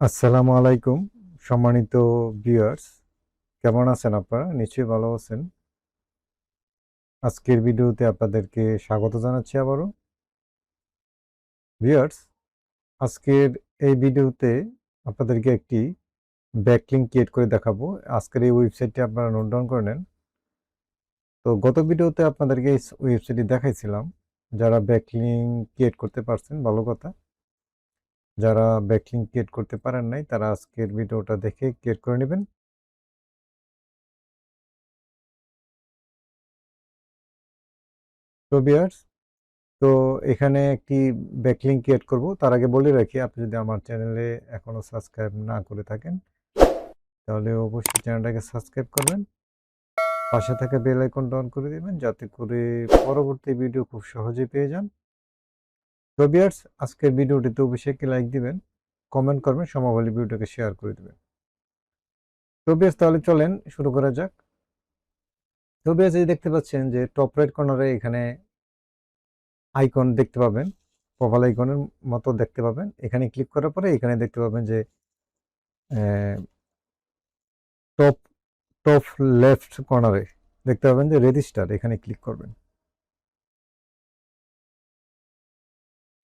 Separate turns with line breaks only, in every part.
আসসালামু আলাইকুম, সম্মানিত ভিউয়ার্স কেমন আছেন আপনারা? নিশ্চয়ই ভালো আছেন। আজকের ভিডিওতে আপনাদেরকে স্বাগত জানাচ্ছি আবারও। ভিউয়ার্স আজকের এই ভিডিওতে আপনাদেরকে একটি ব্যাকলিঙ্ক ক্রিয়েট করে দেখাবো। আজকের এই ওয়েবসাইটটি আপনারা নোট ডাউন করে নেন। তো গত ভিডিওতে আপনাদেরকে এই ওয়েবসাইটটি দেখাইছিলাম। যারা ব্যাকলিঙ্ক ক্রিয়েট করতে পারছেন, ভালো কথা। যারা ব্যাকলিঙ্ক ক্রিয়েট করতে পারেন নাই, তারা আজকের ভিডিওটা দেখে ক্রিয়েট করে নেবেন। তো তো এখানে একটি ব্যাকলিং ক্রিয়েট করব। তার আগে বলে রাখি, আপনি যদি আমার চ্যানেলে এখনও সাবস্ক্রাইব না করে থাকেন, তাহলে অবশ্যই চ্যানেলটাকে সাবস্ক্রাইব করবেন। পাশে থাকা বেল আইকন অন করে দেবেন, যাতে করে পরবর্তী ভিডিও খুব সহজে পেয়ে যান। তো বিয়ার্স আজকের ভিডিওটিতে একটি লাইক দিবেন কমেন্ট করবেন সমাবলী ভিডিওটাকে শেয়ার করে দিবেন। তো বিয়ার্স তাহলে চলেন শুরু করা যাক। তো বিয়ার্স এই দেখতে পাচ্ছেন যে টপ রাইট কর্নারে এখানে আইকন দেখতে পাবেন প্রোফাইল আইকনের মতো দেখতে পাবেন। এখানে ক্লিক করার পরে এখানে দেখতে পাবেন যে টপ টপ লেফট কর্নারে দেখতে পাবেন যে রেজিস্টার এখানে ক্লিক করবেন।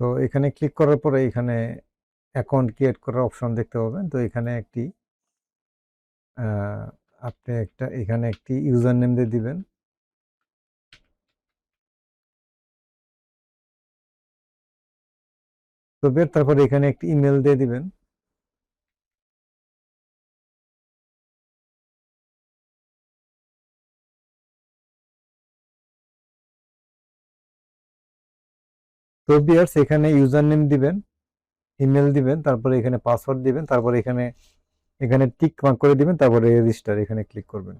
তো এখানে ক্লিক করার পরে এখানে অ্যাকাউন্ট ক্রিয়েট করার অপশন দেখতে পাবেন। তো এখানে একটি আপনি একটা, এখানে একটি ইউজার নেম দিয়ে দিবেন। তো বের, তারপরে এখানে একটি ইমেল দিয়ে দিবেন। তো এখানে ইউজার নেম দিবেন ইমেল দিবেন, তারপরে এখানে পাসওয়ার্ড দিবেন, তারপরে এখানে এখানে টিক মার্ক করে দিবেন, তারপরে রেজিস্টার এখানে ক্লিক করবেন।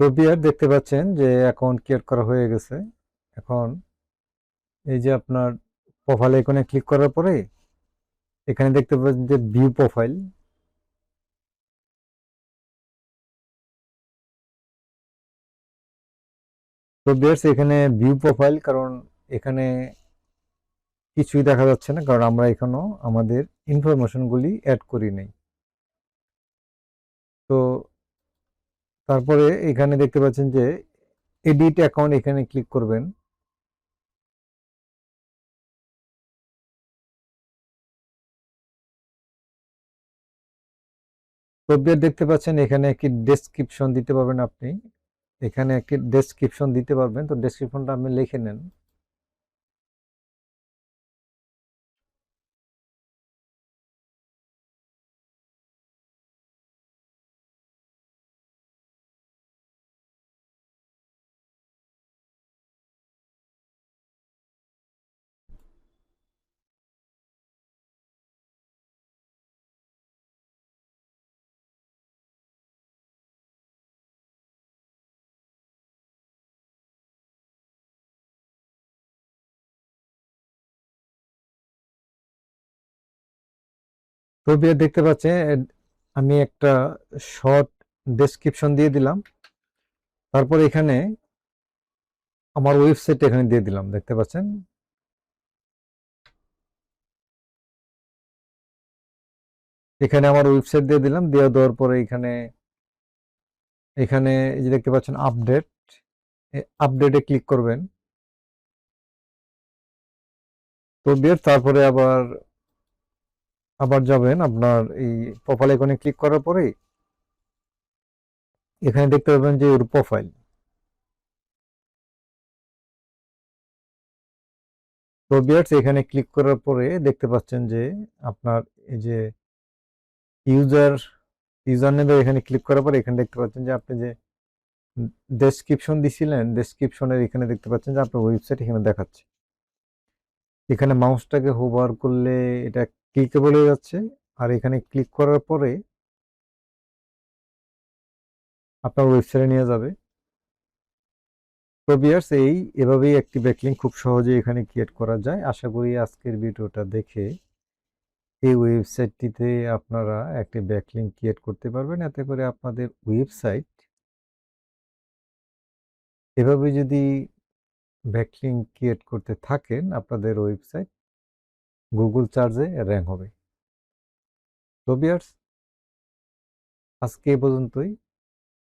তো বিয়ার দেখতে পাচ্ছেন যে অ্যাকাউন্ট ক্রিয়েট করা হয়ে গেছে। এখন এই যে আপনার প্রোফাইল এখানে ক্লিক করার পরে, এখানে দেখতে পাচ্ছেন যে ভিউ প্রোফাইল তো বিয়ার্স, এখানে ভিউ প্রোফাইল কারণ এখানে কিছুই দেখা যাচ্ছে না, কারণ আমরা এখনও আমাদের ইনফরমেশনগুলি অ্যাড করি নাই। তো তারপরে এখানে দেখতে পাচ্ছেন যে এডিট অ্যাকাউন্ট এখানে ক্লিক করবেন। তো দেখতে পাচ্ছেন এখানে একটি ডেসক্রিপশন দিতে পারবেন আপনি। এখানে একটি ডেসক্রিপশন দিতে পারবেন। তো ডেসক্রিপশনটা আপনি লিখে নেন। তো দেখতে পাচ্ছেন আমি একটা শর্ট ডেসক্রিপশন দিয়ে দিলাম। তারপর এখানে আমার ওয়েবসাইট এখানে দিয়ে দিলাম, দেখতে পাচ্ছেন? এখানে আমার ওয়েবসাইট দিয়ে দিলাম, দিয়ে দেওয়ার পরে এখানে এখানে এই যে দেখতে পাচ্ছেন আপডেট আপডেটে ক্লিক করবেন। তো বিয়ের তারপরে আবার আবার যাবেন আপনার এই প্রোফাইল এখানে ক্লিক করার পরে এখানে দেখতে পাবেন যে ওর প্রোফাইল তো বিয়ার্স, এখানে ক্লিক করার পরে দেখতে পাচ্ছেন যে আপনার এই যে ইউজার ইউজার নেমে এখানে ক্লিক করার পরে এখানে দেখতে পাচ্ছেন যে আপনি যে ডেসক্রিপশন দিছিলেন ডেসক্রিপশনের এখানে দেখতে পাচ্ছেন যে আপনার ওয়েবসাইট এখানে দেখাচ্ছে। এখানে মাউসটাকে হোভার করলে এটা ক্লিকেবল হয়ে যাচ্ছে। আর এখানে ক্লিক করার পরে আপনার ওয়েবসাইটে নিয়ে যাবে। তো এই এভাবেই একটি ব্যাকলিং খুব সহজে এখানে ক্রিয়েট করা যায়। আশা করি আজকের ভিডিওটা দেখে এই ওয়েবসাইটটিতে আপনারা একটি ব্যাকলিং ক্রিয়েট করতে পারবেন। এতে করে আপনাদের ওয়েবসাইট এভাবে যদি ব্যাকলিং ক্রিয়েট করতে থাকেন, আপনাদের ওয়েবসাইট গুগল চার্জে র্যাঙ্ক হবে। তো বিয়ার্স আজকে এ পর্যন্তই।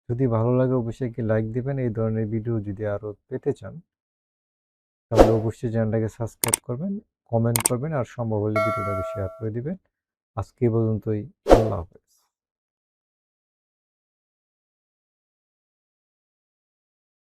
যদি ভালো লাগে, অবশ্যই কি লাইক দিবেন। এই ধরনের ভিডিও যদি আরও পেতে চান, তাহলে অবশ্যই চ্যানেলটাকে সাবস্ক্রাইব করবেন কমেন্ট করবেন, আর সম্ভব হলে ভিডিওটাকে শেয়ার করে দেবেন। আজকে এ পর্যন্তই। আল্লাহ হাফেজ।